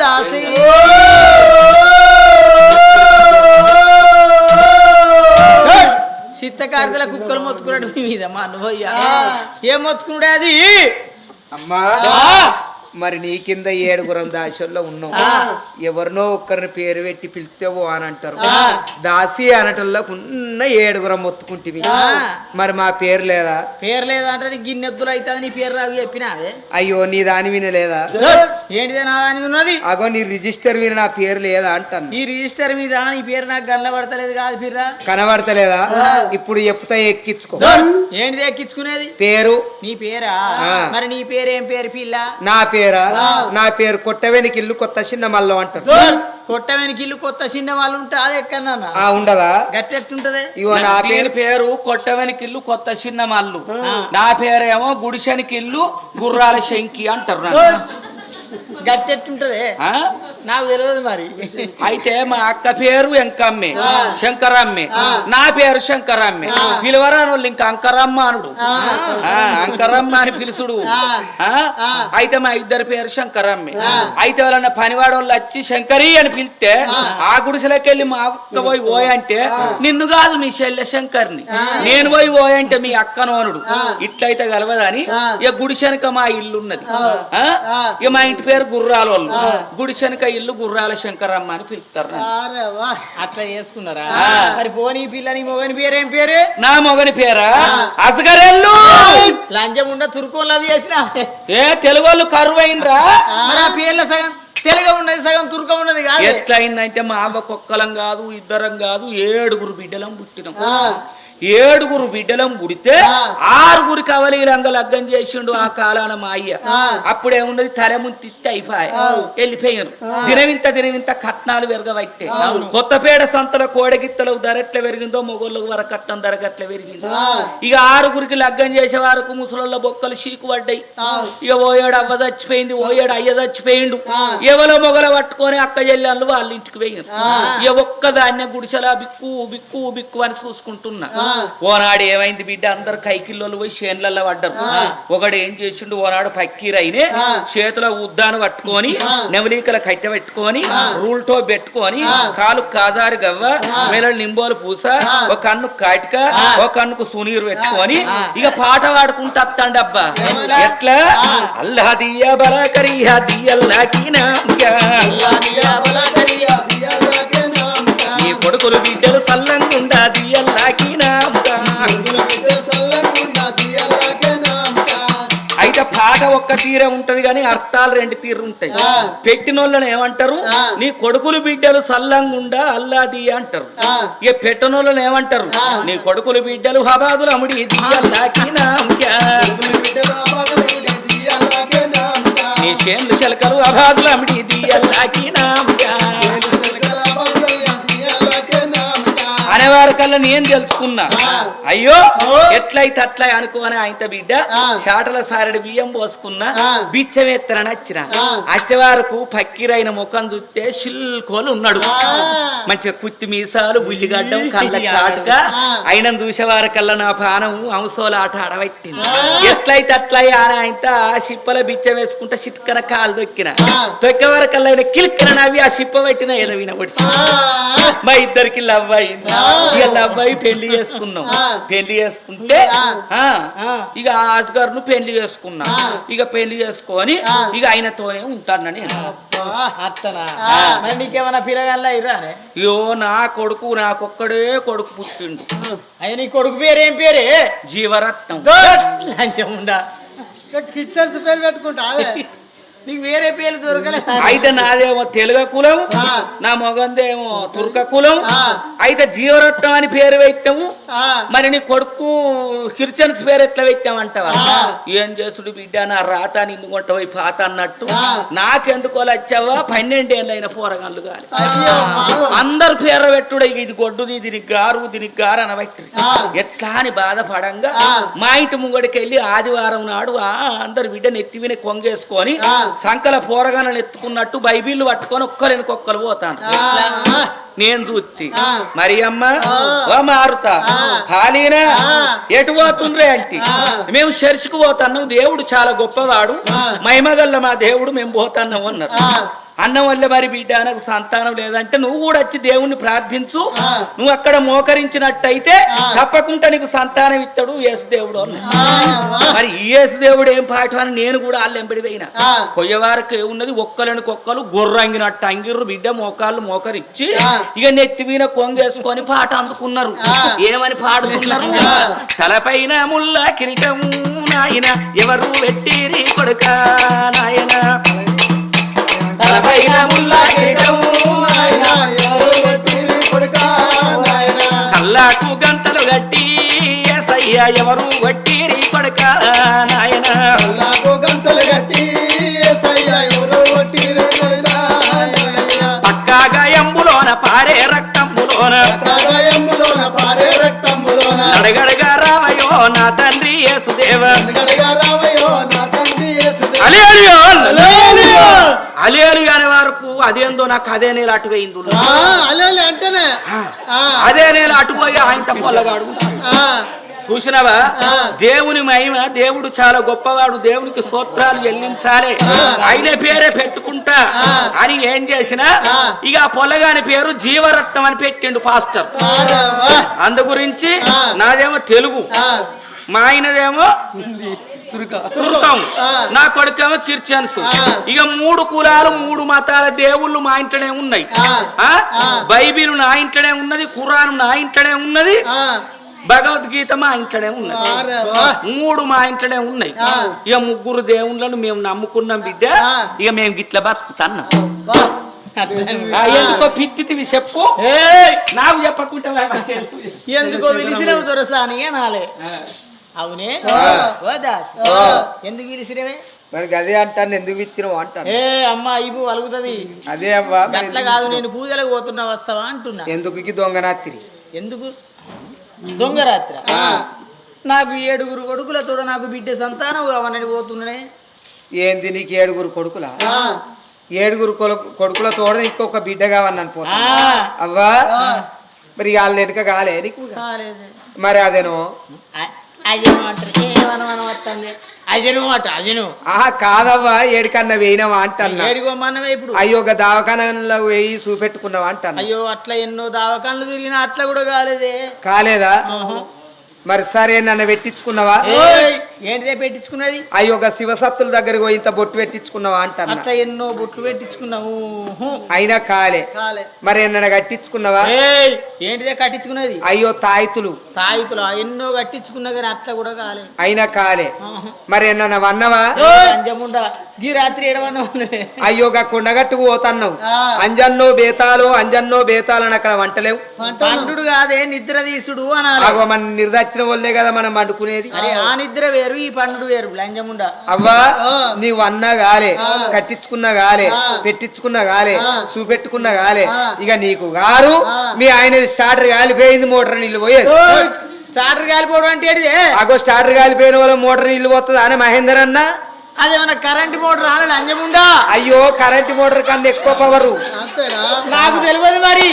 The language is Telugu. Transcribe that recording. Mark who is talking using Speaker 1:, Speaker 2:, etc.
Speaker 1: దాసి. చిత్తకారితల కుక్కలు మొత్తుకున్నాడు మీద మా అనుభయ్య ఏం మొత్తుకున్నాడు అది?
Speaker 2: అమ్మా. మరి నీ కింద ఏడుగురం దాసోల్లో ఉన్నావు ఎవరినో ఒక్కరిని పేరు పెట్టి పిలిచావు అని అంటారు. దాసి అనటంలో ఉన్న ఏడుగురం మొత్తుకుంటివి. మరి మా పేరు లేదా?
Speaker 1: పేరు లేదంటే నీకు గిన్నెద్దులు అవుతుంది నీ పేరు రాదు చెప్పినావే?
Speaker 2: అయ్యో నీ దాని వినలేదా
Speaker 1: ఏంటిదే నా దాని ఉన్నది?
Speaker 2: అగో నీ రిజిస్టర్ విని నా పేరు లేదా అంటాను.
Speaker 1: ఈ రిజిస్టర్ మీద నీ పేరు నాకు గల్ల పడతలేదు కాదు పిర్రా.
Speaker 2: కనబడతలేదా? ఇప్పుడు చెప్తా ఎక్కించుకో.
Speaker 1: ఏంటిది ఎక్కించుకునేది?
Speaker 2: పేరు?
Speaker 1: నీ పేరా. మరి నీ పేరు ఏం పేరు పిల్ల?
Speaker 2: నా పేరా నా పేరు కొట్టవేనికి ఇల్లు కొత్త చిన్న మల్లం అంటారు
Speaker 1: కొట్టమైన ఇల్లు కొత్త చిన్న వాళ్ళు ఉంటే అది ఎక్కడన్నా?
Speaker 2: ఆ ఉండదా?
Speaker 1: గట్టెట్టుంటది
Speaker 2: ఇగో నా పేరు
Speaker 3: పేరు కొట్టవనికి ఇల్లు కొత్త చిన్న మల్లు నా పేరేమో గుడిసెనికి ఇల్లు గుర్రాల శంకి అంటారు నన్ను.
Speaker 1: గట్టెట్టుంటది
Speaker 3: ఆ?
Speaker 1: నాకు తెలియదు మరి.
Speaker 3: అయితే మా అక్క పేరు వెంకమ్మే శంకరమ్మే. నా పేరు శంకరమ్మే. పిలవరాని వాళ్ళు ఇంకా అంకరమ్మ అనుడు. అంకరమ్మ అని పిలుసుడు? అయితే మా ఇద్దరి పేరు శంకరమ్మే. అయితే వాళ్ళన్న పనివాడు వాళ్ళు వచ్చి శంకరి అని పిలిస్తే ఆ. గుడిసెలోకి వెళ్ళి మా అక్క పోయి ఓయ్ అంటే నిన్ను కాదు మీ చెల్లె శంకర్ని. నేను పోయి ఓయ్ అంటే మీ అక్క నోనుడు ఇట్లయితే కలవదని ఇక గుడిసెనక మా ఇల్లు ఉన్నది ఆ? ఇక మా ఇంటి పేరు గుర్రాల వాళ్ళు గుడిసెనక ఇల్లు గుర్రాల శంకరమ్మ అని పిలుస్తారు.
Speaker 1: అట్లా చేసుకున్నారా? మరి పోనీ పిల్ల నీ మొగని పేరు ఏం పేరు?
Speaker 3: నా మొగని పేరా? అసగరెల్లు
Speaker 1: లంచం ఉండ తురుకోలు అవి చేసిన?
Speaker 3: ఏ తెలుగు వాళ్ళు కరువు
Speaker 1: మరి ఆ పేర్ల సగం తెలుగు ఉన్నది సగం తురుక ఉన్నది కాదు?
Speaker 3: ఎట్లయిందంటే మా అవ్వ కుక్కలం కాదు ఇద్దరం కాదు ఏడుగురు బిడ్డలం పుట్టినాం. ఏడుగురు బిడ్డలం పుడితే ఆరుగురు కవలి రంగ లగ్గం చేసిండు ఆ కాలాన మా అయ్య. అప్పుడేమున్నది తల ముంతిత్తి అయిపోయి వెళ్ళిపోయారు దినవింత దినవింత కట్నాలు పెరగబట్టే కొత్తపేట సంతల కోడగిత్తల ధర ఎట్లా పెరిగిందో మొగోళ్ళకు వర కట్నం ధర గట్ల పెరిగింది ఇక ఆరుగురికి లగ్గం చేసే వారికి ముసలోళ్ళ బొక్కలు చీకు పడ్డాయి. ఇక ఓయేడు అవ్వ చచ్చిపోయింది ఓయేడు అయ్య చచ్చిపోయిండు. ఎవరో మొగల పట్టుకొని అక్క చెల్లెళ్ళు వాళ్ళ ఇంటికి పోయినారు. ఇక ఒక్కదాన్నే గుడిసెలా బిక్కు బిక్కు బిక్కు అని చూసుకుంటున్నా. ఓనాడు ఏమైంది బిడ్డ? అందరు కైకిల్లోలు పోయి చేన్లల్లో పడ్డారు. ఒకడు ఏం చేసిండు? ఓనాడు పక్కీరైనే చేతిలో ఉద్దాను పట్టుకొని నెమలీకల కట్టె పెట్టుకొని రూల్టో పెట్టుకొని కాలు కాజారు గవ్వ మెల నింబోలు పూస ఒక కన్ను కాటిక ఒక కన్నుకు సునీరు పెట్టుకొని ఇక పాట పాడుకుంటా అత్తండి అబ్బా. ఎట్లా? అల్లా దియ్య బలకరియా కొడుకులు బిడ్డలు సల్లంగుండా అయితే పాట ఒక్క తీర ఉంటది కానీ అర్థాలు రెండు తీరు ఉంటాయి. పెట్టినోళ్ళని ఏమంటారు? నీ కొడుకులు బిడ్డలు సల్లంగుండా అల్లాది అంటారు. ఇక పెట్టనోళ్ళని ఏమంటారు? నీ కొడుకులు బిడ్డలు హబాదులు దియ్యల్లాకినా నీ చేన్లు శలకలు అబాదులు అమిడి దియ్యల్లాకినా అనేవారి కల్లా నేను తెలుసుకున్నా? అయ్యో ఎట్లయితే అట్లా అనుకోని ఆయన బిడ్డ చాటల సారడి బియ్యం పోసుకున్నా బిచ్చం ఎత్తనని వచ్చిన అచ్చవారకు పక్కిరైన ముఖం చూస్తే శిల్కోలు ఉన్నాడు. మంచిగా కుత్తి మీసాలు ఉల్లిగడ్డం కళ్ళ కాటుగా ఆయన చూసేవారి కల్లా నా పానం అంశోల ఆట ఆడబెట్టింది. ఎట్లయితే అట్లా అని ఆయన సిప్పల బిచ్చం వేసుకుంటే చిట్కన కాలు దొక్కిన దొక్కేవారి కల్లా ఆయన కిలిక్కన నవ్వి ఆ సిప్ప పెట్టిన ఏదో వినబడి. మా ఇద్దరికి లవ్ అయింది. లవ్ అయి పెళ్ళి చేసుకున్నాం. పెళ్ళి చేసుకుంటే ఆ, ఇక ఆస్గారును పెళ్ళి చేసుకున్నా. ఇక పెళ్ళి చేసుకొని ఇక ఆయనతోనే ఉంటానని
Speaker 1: నీకేమన్నా పిరగాళ్ళ ఇరానే
Speaker 3: అయ్యో నా కొడుకు నాకొక్కడే కొడుకు పుట్టిండు.
Speaker 1: అయ్యో నీ కొడుకు పేరు ఏం పేరే?
Speaker 3: జీవరత్నం.
Speaker 4: కిచెన్స్ పేరు పెట్టుకుంటా
Speaker 1: నీకు వేరే పేర్లు దొరకలే
Speaker 3: అయితే నాదేమో తెలుగు కులం నా మొగందేమో తుర్క కులం అయితే జీవరత్నం అని పేరు పెట్టాము మరి నీ కొడుకు కిర్చన్స్ పేరు ఎట్లా పెట్టామంటావా ఏం చేసుడు బిడ్డ నా రాత నిన్నుకుంట పోయి పాత అన్నట్టు. నాకెందుకు వచ్చావా పన్నెండేళ్ళైన పోరగాళ్ళు గాలి. అందరు పేరు పెట్టుడు ఇది గొడ్డుది దీనికి గారు దీనికి గారు అనబెట్టి. ఎట్లా అని బాధపడంగా మా ఇంటి ముంగడికి వెళ్ళి ఆదివారం నాడు ఆ అందరు బిడ్డ నెత్తి విని కొంగేసుకొని సంకల పోరగాలను ఎత్తుకున్నట్టు బైబిల్ పట్టుకొని ఒక్కరికొక్కరు పోతాను నేను చూస్తి మరి అమ్మ ఓ మారుతా. ఖాళీనా ఎటు పోతుండ్రే అంటే? మేము చర్చికి పోతాను. దేవుడు చాలా గొప్పవాడు. మహిమగల్ల మా దేవుడు మేము పోతాన్నాం అన్నారు. అన్నం వల్ల మరి బిడ్డ నాకు సంతానం లేదంటే నువ్వు కూడా వచ్చి దేవుణ్ణి ప్రార్థించు. నువ్వు అక్కడ మోకరించినట్టయితే. తప్పకుండా నీకు సంతానం ఇస్తాడు యేసు దేవుడు అన్నాడు.
Speaker 4: ఆ, ఆ,
Speaker 3: మరి ఈ యేసు దేవుడు ఏం పాఠం అని నేను కూడా వాళ్ళు ఎంబడి పోయినా. కొయ్యవారికి ఉన్నది ఒక్కలని కొక్కలు గొర్రంగినట్టు అంగిర్రు బిడ్డ మోకాళ్ళు మోకరిచ్చి
Speaker 4: ఆ.
Speaker 3: ఇక నెత్తి మీద కొంగేసుకొని పాట అందుకున్నారు. ఏమని పాడుతున్నారు తలపైన ముల్ల కిరీటం నాయన ఎవరు పెట్టిరి కొడుక నాయన తలపైన ముల్ల కిరీటం. కల్లాకు గంతలు గట్టి ఎసయ్య ఎవరు వట్టిరి కొడుక నాయన
Speaker 4: అల్లాకు గంతలు కట్టి ఏసయ్య ఎవరు.
Speaker 3: పక్కాగా ఎంబులోన పారే రక్తంబులోన
Speaker 4: ప్రాణాయములోన పారే రక్తములోన
Speaker 3: నడగడగా రావయో నా తండ్రి యేసుదేవ! అలేలుయా అనే వరకు అదేందో నాకు అదే నేల అటు పోయింది
Speaker 4: ఆ, అల్లెలు అంటేనే. ఆ,
Speaker 3: అదే నేల అటు పోయి ఆయన పొల్లగాడు
Speaker 4: ఆ,
Speaker 3: చూసినవా. దేవుని మహిమ దేవుడు చాలా గొప్పవాడు దేవునికి స్తోత్రాలు చెల్లించాలి ఆయన పేరే పెట్టుకుంటా. అని ఏం చేసినా. ఇక ఆ పొల్లగాని పేరు జీవరత్నం అని పెట్టిండు పాస్టర్. అందు గురించి. నాదేమో తెలుగు మా ఆయనదేమో తురుకం. నా కొడుకేమో క్రిస్టియన్స్. ఇక మూడు కులాలు మూడు మతాల దేవుళ్ళు మా ఇంట్లోనే ఉన్నాయి. బైబిల్ నా ఇంట్లోనే ఉన్నది ఖురాన్ నా ఇంట్లోనే ఉన్నది భగవద్గీత మా ఇంట్లోనే ఉన్నది. మూడు మా ఇంట్లోనే ఉన్నాయి. ఇక ముగ్గురు దేవుళ్ళను మేము నమ్ముకున్నాం బిడ్డ. ఇక మేము గిట్ల బతుకుతున్నాం. ఎందుకో పిత్తివి చెప్పు.
Speaker 1: ఏయ్!
Speaker 3: నాకు చెప్పకుండా
Speaker 1: ఎందుకో పిలిచినవు దొరసాని అనాలే. అవునే. ఎందుకు
Speaker 2: మరి అదే అంటాను ఎందుకు విత్తినావు అంటాను.
Speaker 1: ఏ అమ్మ ఇపు వలుగుతుంది
Speaker 2: అదే
Speaker 1: అట్లా కాదు నేను పూజలకు పోతున్నా వస్తావా అంటున్నా.
Speaker 2: ఎందుకు దొంగనాత్రి
Speaker 1: ఎందుకు? దొంగరాత్ర నాకు ఏడుగురు కొడుకులతో నాకు బిడ్డ సంతానం కావాలని పోతున్నానే
Speaker 2: ఏంది నీకు ఏడుగురు కొడుకులా? ఏడుగురు కొడుకుల తోడ ఇంకొక బిడ్డ పోతా.
Speaker 1: ఆ.
Speaker 2: అవ్వా? మరి వాళ్ళ వెనుక కాలే నీకు?
Speaker 1: కాలేదే.
Speaker 2: మరి అదేనో?
Speaker 1: అ- అజను అంటారు ఏమనమనం వస్తుంది? అజను అట అజను
Speaker 2: ఆహా కాదవ్వా ఏడికన్నా వేయినవా అంటన్నా.
Speaker 1: ఏడిగోమన్నవే ఇప్పుడు?
Speaker 2: అయ్యో ఒక దవాఖానలో వేయి చూపెట్టుకున్నావా అంటాను
Speaker 1: అయ్యో అట్లా ఎన్నో దావకాన్లు తిరిగినా అట్లా కూడా కాలేదే.
Speaker 2: కాలేదా?
Speaker 1: ఆహా.
Speaker 2: మరి సరే నన్ను పెట్టించుకున్నావా?
Speaker 1: ఏంటిదే పెట్టించుకున్నది?
Speaker 2: అయ్యో ఒక శివసత్తుల దగ్గరికి పోయి ఇంత బొట్టు పెట్టించుకున్నావా
Speaker 1: అట్లా ఎన్నో బొట్లు పెట్టించుకున్నావు.
Speaker 2: అయినా కాలే.
Speaker 4: కాలే.
Speaker 2: మరి ఎన్న కట్టించుకున్నావా?
Speaker 1: ఏంటిదే కట్టించుకున్నది?
Speaker 2: అయ్యో తాయితులు.
Speaker 1: తాయితులు? ఎన్నో కట్టించుకున్నా కానీ అట్లా కూడా కాలే.
Speaker 2: అయినా కాలే. మరి ఎన్న వన్నవా?
Speaker 1: అంజముండ. గీ రాత్రి
Speaker 2: అయ్యో ఒక కొండగట్టుకు పోతన్నావు. అంజన్నో బేతాలో అంజన్నో బేతాలు అని అక్కడ వంటలేవు.
Speaker 1: కాదే నిద్ర తీసుడు అనాలి.
Speaker 2: అగో నిర్దచ్చిన వాళ్ళే కదా మనం వండుకునేది
Speaker 1: అరే ఆ నిద్ర వేరు ఈ పండుడు వేరు లంజముండ
Speaker 2: అవ్వా. నీవు అన్నా గాలే
Speaker 4: ఆ.
Speaker 2: కట్టించుకున్నా గాలే
Speaker 4: ఆ.
Speaker 2: పెట్టించుకున్నా గాలే
Speaker 4: ఆ.
Speaker 2: చూపెట్టుకున్నా గాలే
Speaker 4: ఆ.
Speaker 2: ఇక నీకు గారు. మీ ఆయనది స్టార్టర్ గాలిపోయింది మోటార్ నీళ్ళు పోయేది
Speaker 1: స్టార్టర్ కాలిపోవడం అంటే
Speaker 2: అగో స్టార్టర్ కాలిపోయిన వాళ్ళ మోటార్ నీళ్ళు పోతుంది అని మహేందర్ అన్న
Speaker 1: అదేమన్నా కరెంట్ మోటార్ రాలే లంజముండా
Speaker 2: అయ్యో కరెంట్ మోటార్ కన్నా ఎక్కువ పవరు
Speaker 1: నాకు తెలియదు మరి